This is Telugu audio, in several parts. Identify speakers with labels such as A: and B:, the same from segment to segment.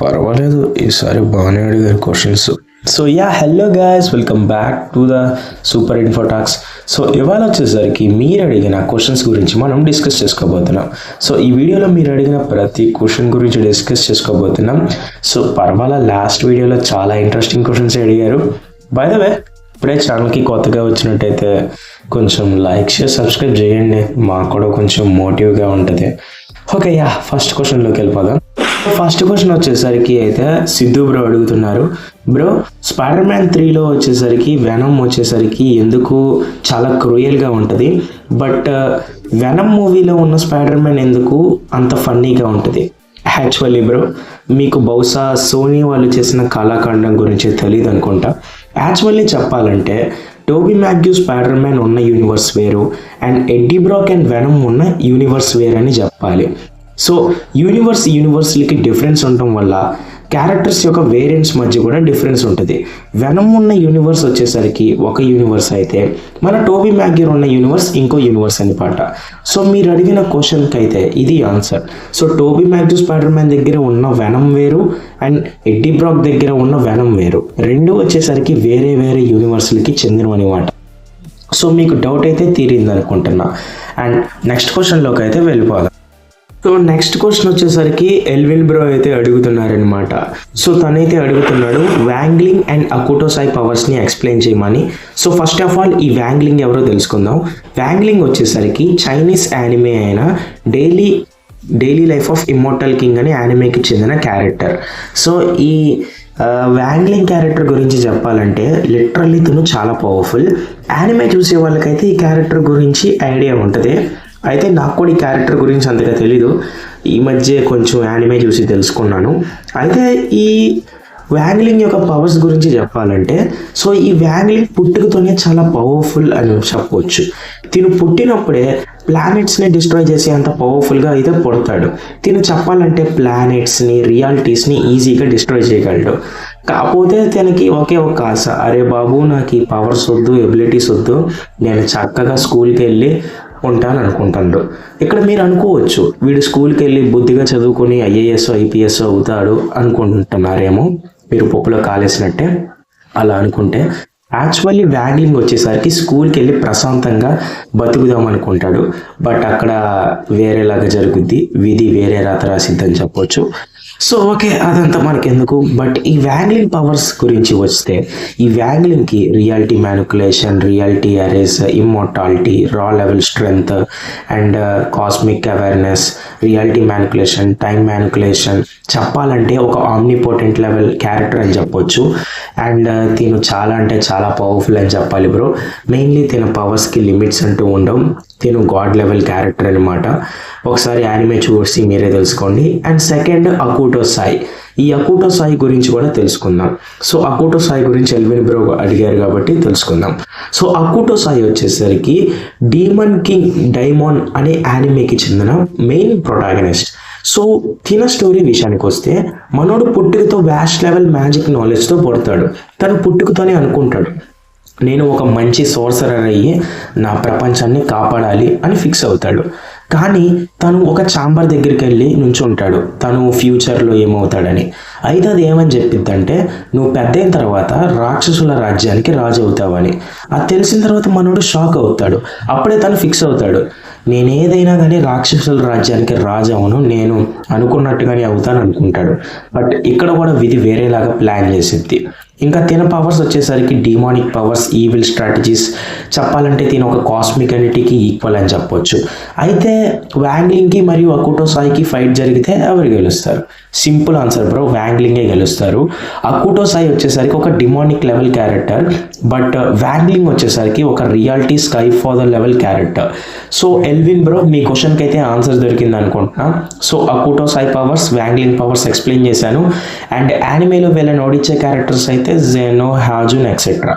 A: పర్వాలేదు ఈసారి బాగానే అడిగారు questions so yeah hello guys welcome back to the super infotalks so ఇవాళ వచ్చేసరికి మీరు అడిగిన క్వశ్చన్స్ గురించి మనం డిస్కస్ చేసుకోబోతున్నాం. సో ఈ వీడియోలో మీరు అడిగిన ప్రతి క్వశ్చన్ గురించి డిస్కస్ చేసుకోబోతున్నాం. సో పర్వాలా లాస్ట్ వీడియోలో చాలా ఇంట్రెస్టింగ్ క్వశ్చన్స్ అడిగారు. బై ద వే ఇప్పుడే ఛానల్కి కొత్తగా వచ్చినట్టయితే కొంచెం లైక్ షేర్ సబ్స్క్రైబ్ చేయండి. మాకు కూడా కొంచెం మోటివ్గా ఉంటుంది. ఓకే యా ఫస్ట్ క్వశ్చన్లోకి వెళ్ళిపోదాం. ఫస్ట్ క్వశ్చన్ వచ్చేసరికి అయితే సిద్ధు బ్రో అడుగుతున్నారు. బ్రో స్పైడర్ మ్యాన్ త్రీలో వచ్చేసరికి వెనం వచ్చేసరికి ఎందుకు చాలా క్రూయల్గా ఉంటుంది? బట్ వెనం మూవీలో ఉన్న స్పైడర్ మ్యాన్ ఎందుకు అంత ఫన్నీగా ఉంటుంది? యాక్చువల్లీ బ్రో మీకు బహుశా సోనీ వాళ్ళు చేసిన కళాఖండం గురించి తెలియదు అనుకుంటా యాక్చువల్లీ చెప్పాలంటే టోబీ మ్యాగ్యూస్ స్పైడర్ మ్యాన్ ఉన్న యూనివర్స్ వేరు and Eddie Brock and venom ఉన్న యూనివర్స్ వేరు అని చెప్పాలి సో యూనివర్స్ యూనివర్స్లకి డిఫరెన్స్ ఉండటం వల్ల క్యారెక్టర్స్ యొక్క వేరియంట్స్ మధ్య కూడా డిఫరెన్స్ ఉంటుంది. వెనం ఉన్న యూనివర్స్ వచ్చేసరికి ఒక యూనివర్స్ అయితే మన టోబీ మ్యాగ్యూర్ ఉన్న యూనివర్స్ ఇంకో యూనివర్స్ అని పాట. సో మీరు అడిగిన క్వశ్చన్కి అయితే ఇది answer so Tobey Maguire spider man దగ్గర ఉన్న వెనం వేరు అండ్ ఎడ్డీ బ్రాక్ దగ్గర ఉన్న వెనం వేరు. రెండు వచ్చేసరికి వేరే వేరే యూనివర్స్లకి చెందినవన్నమాట సో మీకు డౌట్ అయితే తీరింది అనుకుంటున్నా అండ్ నెక్స్ట్ క్వశ్చన్లోకి అయితే వెళ్ళిపోదాం. సో నెక్స్ట్ క్వశ్చన్ వచ్చేసరికి ఎల్విన్ బ్రో అయితే అడుగుతున్నారనమాట సో తనైతే అడుగుతున్నాడు Wang Ling and Akuto Sai పవర్స్ని explain చేయమని. సో ఫస్ట్ ఆఫ్ ఆల్ ఈ వ్యాంగ్లింగ్ ఎవరో తెలుసుకుందాం. వ్యాంగ్లింగ్ వచ్చేసరికి చైనీస్ యానిమే అయిన daily daily life of immortal king అనే యానిమేకి చెందిన క్యారెక్టర్ సో ఈ వ్యాంగ్లింగ్ క్యారెక్టర్ గురించి చెప్పాలంటే లిటరల్లీ తను చాలా పవర్ఫుల్ యానిమే చూసే వాళ్ళకైతే ఈ క్యారెక్టర్ గురించి ఐడియా ఉంటుంది. అయితే నాకు కూడా ఈ క్యారెక్టర్ గురించి అంతగా తెలీదు. ఈ మధ్య కొంచెం యానిమే చూసి తెలుసుకున్నాను. అయితే ఈ వ్యాంగ్లింగ్ యొక్క పవర్స్ గురించి చెప్పాలంటే సో ఈ వ్యాంగ్లింగ్ పుట్టుకతోనే చాలా పవర్ఫుల్ అని చెప్పవచ్చు తిను పుట్టినప్పుడే ప్లానెట్స్ని డిస్ట్రాయ్ చేసే అంత పవర్ఫుల్గా అయితే పుడతాడు. తిను చెప్పాలంటే ప్లానెట్స్ని రియాలిటీస్ని ఈజీగా డిస్ట్రాయ్ చేయగలడు. కాకపోతే తనకి ఒకే ఒక ఆశ. అరే బాబు నాకు ఈ పవర్స్ వద్దు ఎబిలిటీస్ వద్దు. నేను చక్కగా స్కూల్కి వెళ్ళి ఉంటాను అనుకుంటాడు ఇక్కడ మీరు అనుకోవచ్చు వీడు స్కూల్కి వెళ్ళి బుద్ధిగా చదువుకొని ఐఏఎస్ ఐపీఎస్ అవుతాడు అనుకుంటున్నారేమో మీరు పప్పులో కాలేసినట్టే అలా అనుకుంటే యాక్చువల్లీ వ్యాగింగ్ వచ్చేసరికి స్కూల్కి వెళ్ళి ప్రశాంతంగా బతుకుదాం అనుకుంటాడు. బట్ అక్కడ వేరేలాగా జరుగుద్ది విధి వేరే రాత రాసిద్దని చెప్పొచ్చు. సో ఓకే అదంతా మనకెందుకు? బట్ ఈ వ్యాంగ్లింగ్ పవర్స్ గురించి వస్తే ఈ వ్యాంగ్లింగ్కి reality manipulation reality erase immortality raw level strength and uh, cosmic awareness reality manipulation time manipulation చెప్పాలంటే ఒక ఆమ్నిపోటెంట్ లెవెల్ క్యారెక్టర్ అని చెప్పొచ్చు. అండ్ uh, తిను చాలా అంటే చాలా పవర్ఫుల్ అని చెప్పాలి బ్రో. మెయిన్లీ తిన పవర్స్కి లిమిట్స్ అంటూ ఉండవు. తిను గాడ్ లెవెల్ క్యారెక్టర్ అనమాట ఒకసారి యానిమే చూసి మీరే తెలుసుకోండి. అండ్ సెకండ్ అకూటో సాయి ఈ అకూటో సాయి గురించి కూడా తెలుసుకుందాం. సో అకూటో సాయి గురించి ఎల్విన్ బ్రో అడిగారు కాబట్టి తెలుసుకుందాం. సో అకూటో సాయి వచ్చేసరికి డీమన్ కింగ్ డైమాన్ అనే యానిమేకి చెందిన మెయిన్ ప్రొటాగనిస్ట్ సో తిన స్టోరీ విషయానికి వస్తే మనోడు పుట్టుకతో వ్యాష్ లెవెల్ మ్యాజిక్ నాలెడ్జ్తో పుడతాడు. తను పుట్టుకతోనే అనుకుంటాడు. నేను ఒక మంచి సోర్సరర్ అయ్యి నా ప్రపంచాన్ని కాపాడాలి అని ఫిక్స్ అవుతాడు. కానీ తను ఒక చాంబర్ దగ్గరికి వెళ్ళి నుంచుంటాడు. తను ఫ్యూచర్లో ఏమవుతాడని. అయితే అది ఏమని చెప్పిద్దంటే నువ్వు పెద్ద అయిన తర్వాత రాక్షసుల రాజ్యానికి రాజు అవుతావని. అది తెలిసిన తర్వాత మనోడు షాక్ అవుతాడు. అప్పుడే తను ఫిక్స్ అవుతాడు. నేను ఏదైనా కానీ రాక్షసుల రాజ్యానికి రాజు అవును నేను అనుకున్నట్టుగానే అవుతాను అనుకుంటాడు. బట్ ఇక్కడ కూడా విధి వేరేలాగా ప్లాన్ చేసిద్ది. ఇంకా తిన పవర్స్ వచ్చేసరికి డిమానిక్ పవర్స్ ఈవిల్ స్ట్రాటజీస్ చెప్పాలంటే తిన ఒక కాస్మిక్ ఎనిటీకి ఈక్వల్ అని చెప్పొచ్చు. అయితే వ్యాంగ్లింగ్కి మరియు అకుటో సాయికి ఫైట్ జరిగితే ఎవరు గెలుస్తారు? సింపుల్ ఆన్సర్ బ్రో వ్యాంగ్లింగే గెలుస్తారు. అకుటో సాయి వచ్చేసరికి ఒక demonic level character but Wang Ling వచ్చేసరికి ఒక reality sky father level character so Elvin bro మీ క్వశ్చన్కి అయితే ఆన్సర్ దొరికింది అనుకుంటున్నా. So Akuto Sai powers Wang Ling powers explain చేశాను. అండ్ యానిమేలో వీళ్ళని ఓడించే క్యారెక్టర్స్ అయితే జెనో హాజున్ ఎక్సెట్రా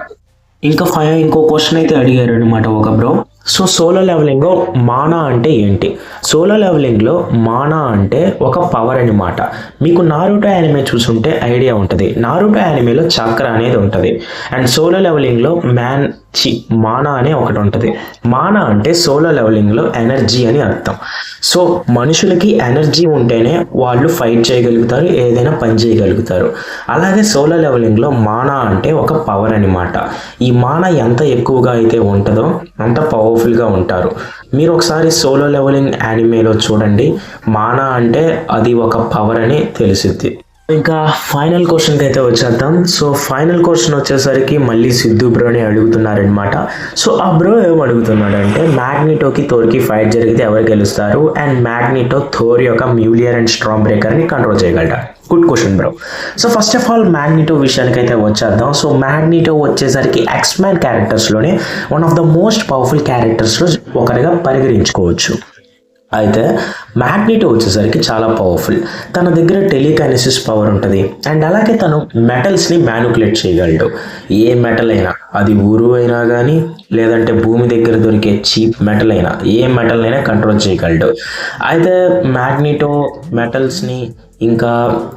A: ఇంకా ఫైవ్ ఇంకో క్వశ్చన్ అయితే అడిగారు అనమాట ఒక బ్రో సో సోలో లెవెలింగ్లో మానా అంటే ఏంటి? సోలో లెవెలింగ్లో మానా అంటే ఒక పవర్ అనమాట మీకు నారుటో యానిమే చూసుంటే ఐడియా ఉంటుంది. నారుటో యానిమేలో చక్ర అనేది ఉంటుంది. అండ్ సోలో లెవెలింగ్లో మ్యాన్ చి మానా అనే ఒకటి ఉంటుంది. మానా అంటే సోలో లెవెలింగ్లో ఎనర్జీ అని అర్థం. సో మనుషులకి ఎనర్జీ ఉంటేనే వాళ్ళు ఫైట్ చేయగలుగుతారు ఏదైనా పని చేయగలుగుతారు. అలాగే సోలో లెవెలింగ్లో మానా అంటే ఒక పవర్ అనమాట ఈ మానా ఎంత ఎక్కువగా అయితే ఉంటుందో అంత పవర్ఫుల్గా ఉంటారు. మీరు ఒకసారి సోలో లెవెలింగ్ యానిమేలో చూడండి. మానా అంటే అది ఒక పవర్ అని తెలిసిద్ది. ఇంకా ఫైనల్ క్వశ్చన్కి అయితే వచ్చేద్దాం. సో ఫైనల్ క్వశ్చన్ వచ్చేసరికి మళ్ళీ సిద్ధు బ్రోని అడుగుతున్నారనమాట సో ఆ బ్రో ఏం అడుగుతున్నాడంటే మ్యాగ్నిటోకి థోర్కి ఫైట్ జరిగితే ఎవరు గెలుస్తారు? అండ్ మ్యాగ్నిటో థోర్ యొక్క మ్యూలియర్ అండ్ స్ట్రాంగ్ బ్రేకర్ని కంట్రోల్ చేయగలరా good question bro so first of all Magneto విషయానికి అయితే వచ్చేద్దాం. సో మ్యాగ్నిటో వచ్చేసరికి X man క్యారెక్టర్స్లోనే one of the most powerful క్యారెక్టర్స్లో ఒకరిగా పరిగణించుకోవచ్చు. అయితే మ్యాగ్నెటో వచ్చేసరికి చాలా పవర్ఫుల్ తన దగ్గర టెలికైనసిస్ పవర్ ఉంటుంది. అండ్ అలాగే తను మెటల్స్ని మ్యానుకులేట్ చేయగలడు. ఏ మెటల్ అయినా అది ఊరు అయినా కానీ లేదంటే భూమి దగ్గర దొరికే చీప్ మెటల్ అయినా ఏ మెటల్ అయినా కంట్రోల్ చేయగలడు. అయితే మ్యాగ్నెటో మెటల్స్ని ఇంకా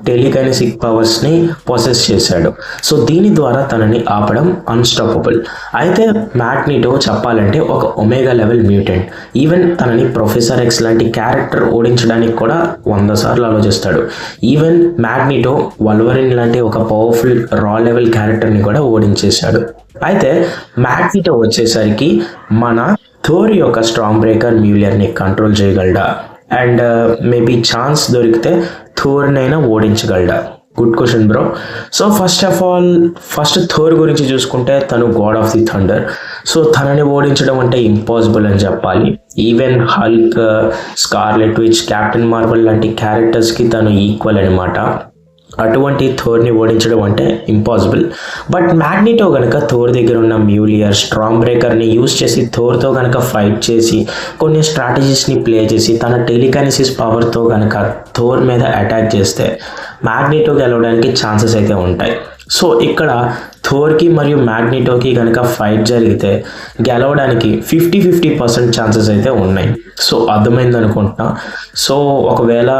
A: టెలికైనసిక్ పవర్స్ని పొసెస్ చేశాడు. సో దీని ద్వారా తనని ఆపడం అన్స్టాపబుల్ అయితే మ్యాగ్నిటో చెప్పాలంటే ఒక ఒమేగా లెవెల్ మ్యూటెంట్ ఈవెన్ తనని ప్రొఫెసర్ ఎక్స్ లాంటి క్యారెక్టర్ ఓడించడానికి కూడా వంద సార్లు ఆలోచిస్తాడు. ఈవెన్ మ్యాగ్నిటో వల్వరిన్ లాంటి ఒక పవర్ఫుల్ రా లెవెల్ క్యారెక్టర్ని కూడా ఓడించేశాడు. అయితే మ్యాగ్నిటో వచ్చేసరికి మన థోర్ యొక్క స్ట్రాంగ్ బ్రేకర్ మ్యూలియర్ని కంట్రోల్ చేయగలడా? అండ్ మేబీ ఛాన్స్ దొరికితే థోర్నైనా ఓడించగలడా? Good question bro so first of all first Thor గురించి చూసుకుంటే తను god of the thunder so తనని ఓడించడం అంటే ఇంపాసిబుల్ అని చెప్పాలి. Even Hulk Scarlet Witch Captain Marvel లాంటి క్యారెక్టర్స్కి తను ఈక్వల్ అనమాట అటువంటి థోర్ని ఓడించడం అంటే ఇంపాసిబుల్ బట్ మ్యాగ్నిటో కనుక థోర్ దగ్గర ఉన్న మ్యూలియర్ స్ట్రాంగ్ బ్రేకర్ని యూస్ చేసి థోర్తో కనుక ఫైట్ చేసి కొన్ని స్ట్రాటజీస్ని ప్లే చేసి తన టెలికానిసిస్ పవర్తో కనుక థోర్ మీద అటాక్ చేస్తే మ్యాగ్నిటో గెలవడానికి ఛాన్సెస్ అయితే ఉంటాయి. సో ఇక్కడ థోర్కి మరియు మ్యాగ్నిటోకి కనుక ఫైట్ జరిగితే గెలవడానికి ఫిఫ్టీ ఫిఫ్టీ పర్సెంట్ ఛాన్సెస్ అయితే ఉన్నాయి. సో అర్థమైంది అనుకుంటున్నా. సో ఒకవేళ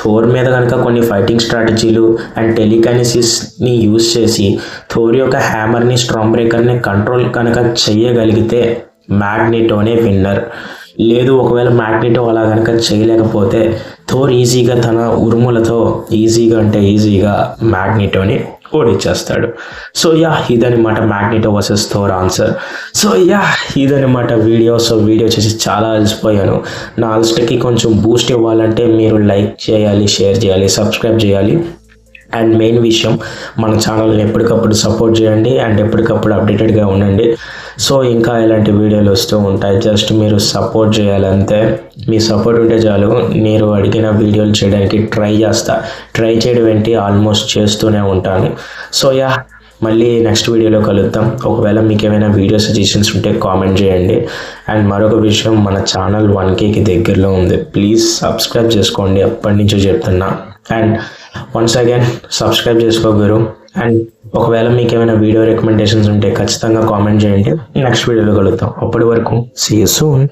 A: థోర్ మీద కనుక కొన్ని ఫైటింగ్ స్ట్రాటజీలు అండ్ టెలికనిసిస్ని యూస్ చేసి థోర్ యొక్క హ్యామర్ని స్ట్రాంగ్ బ్రేకర్ని కంట్రోల్ కనుక చేయగలిగితే మ్యాగ్నెటోనే విన్నర్ లేదు ఒకవేళ మ్యాగ్నెటో అలా కనుక చేయలేకపోతే థోర్ ఈజీగా తన ఉరుములతో ఈజీగా అంటే ఈజీగా మ్యాగ్నెటోని ఓడిచ్చేస్తాడు సో యా ఇదనమాట Magneto versus Thor answer so yeah ఇదనమాట వీడియో సో వీడియో చేసి చాలా అలసిపోయాను. నా అలసటకి కొంచెం బూస్ట్ ఇవ్వాలంటే మీరు లైక్ చేయాలి షేర్ చేయాలి సబ్స్క్రైబ్ చేయాలి. అండ్ మెయిన్ విషయం మన ఛానల్ని ఎప్పటికప్పుడు సపోర్ట్ చేయండి అండ్ ఎప్పటికప్పుడు అప్డేటెడ్గా ఉండండి. సో ఇంకా ఇలాంటి వీడియోలు వస్తూ ఉంటాయి జస్ట్ మీరు సపోర్ట్ చేయాలంతే మీ సపోర్ట్ ఉంటే చాలు మీరు అడిగిన వీడియోలు చేయడానికి ట్రై చేస్తా. ట్రై చేయడం ఏంటి? ఆల్మోస్ట్ చేస్తూనే ఉంటాను. సో యా మళ్ళీ నెక్స్ట్ వీడియోలో కలుద్దాం. ఒకవేళ మీకు ఏమైనా వీడియో సజెషన్స్ ఉంటే కామెంట్ చేయండి. అండ్ మరొక విషయం మన ఛానల్ వన్ కేకి దగ్గరలో ఉంది. ప్లీజ్ సబ్స్క్రైబ్ చేసుకోండి. అప్పటి నుంచో చెప్తున్నా. అండ్ వన్స్ అగైన్ సబ్స్క్రైబ్ చేసుకోగలరు అండ్ ఒకవేళ మీకు ఏమైనా వీడియో రికమెండేషన్స్ ఉంటే ఖచ్చితంగా కామెంట్ చేయండి. నెక్స్ట్ వీడియోలో కలుగుతాం అప్పటి వరకు సీ యూ సూన్